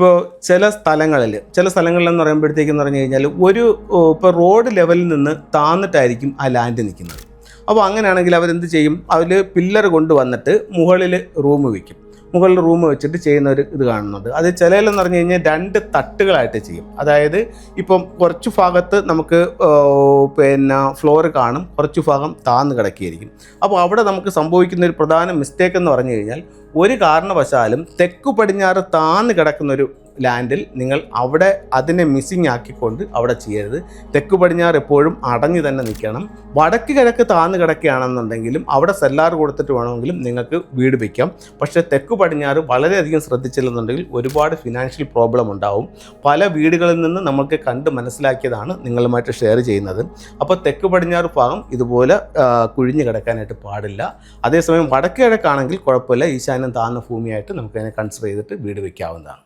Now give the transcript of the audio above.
ഇപ്പോൾ ചില സ്ഥലങ്ങളിൽ ചില സ്ഥലങ്ങളിലെന്ന് പറയുമ്പോഴത്തേക്കെന്ന് പറഞ്ഞു കഴിഞ്ഞാൽ ഒരു ഇപ്പോൾ റോഡ് ലെവലിൽ നിന്ന് താന്നിട്ടായിരിക്കും ആ ലാൻഡ് നിൽക്കുന്നത്. അപ്പോൾ അങ്ങനെയാണെങ്കിൽ അവരെന്ത് ചെയ്യും? അതിൽ പില്ലർ കൊണ്ടുവന്നിട്ട് മുകളിൽ റൂം വയ്ക്കും. മുകളിൽ റൂം വെച്ചിട്ട് ചെയ്യുന്ന ഒരു ഇത് കാണുന്നുണ്ട് അത് ചിലയിലെന്ന് പറഞ്ഞു കഴിഞ്ഞാൽ രണ്ട് തട്ടുകളായിട്ട് ചെയ്യും. അതായത് ഇപ്പം കുറച്ച് ഭാഗത്ത് നമുക്ക് പിന്നെ ഫ്ലോർ കാണും കുറച്ച് ഭാഗം താന്ന് കിടക്കിയിരിക്കും. അപ്പോൾ അവിടെ നമുക്ക് സംഭവിക്കുന്ന ഒരു പ്രധാന മിസ്റ്റേക്ക് എന്ന് പറഞ്ഞു കഴിഞ്ഞാൽ ഒരു കാരണവശാലും തെക്ക് പടിഞ്ഞാറ് താന്ന് കിടക്കുന്ന ഒരു ലാൻഡിൽ നിങ്ങൾ അവിടെ അതിനെ മിസ്സിങ് ആക്കിക്കൊണ്ട് അവിടെ ചെയ്യരുത്. തെക്ക് പടിഞ്ഞാറ് എപ്പോഴും അടഞ്ഞു തന്നെ നിൽക്കണം. വടക്ക് കിഴക്ക് താന്ന് കിടക്കുകയാണെന്നുണ്ടെങ്കിലും അവിടെ സെല്ലാർ കൊടുത്തിട്ട് വേണമെങ്കിലും നിങ്ങൾക്ക് വീട് വയ്ക്കാം പക്ഷേ തെക്ക് പടിഞ്ഞാറ് വളരെയധികം ശ്രദ്ധിച്ചില്ലെന്നുണ്ടെങ്കിൽ ഒരുപാട് ഫിനാൻഷ്യൽ പ്രോബ്ലം ഉണ്ടാവും. പല വീടുകളിൽ നിന്ന് നമ്മൾക്ക് കണ്ട് മനസ്സിലാക്കിയതാണ് നിങ്ങളുമായിട്ട് ഷെയർ ചെയ്യുന്നത്. അപ്പോൾ തെക്ക് പടിഞ്ഞാറ് ഭാഗം ഇതുപോലെ കുഴിഞ്ഞു കിടക്കാനായിട്ട് പാടില്ല. അതേസമയം വടക്ക് കിഴക്കാണെങ്കിൽ കുഴപ്പമില്ല. ഈശാന്യം താന്ന ഭൂമിയായിട്ട് നമുക്കതിനെ കൺസിഡർ ചെയ്തിട്ട് വീട് വയ്ക്കാവുന്നതാണ്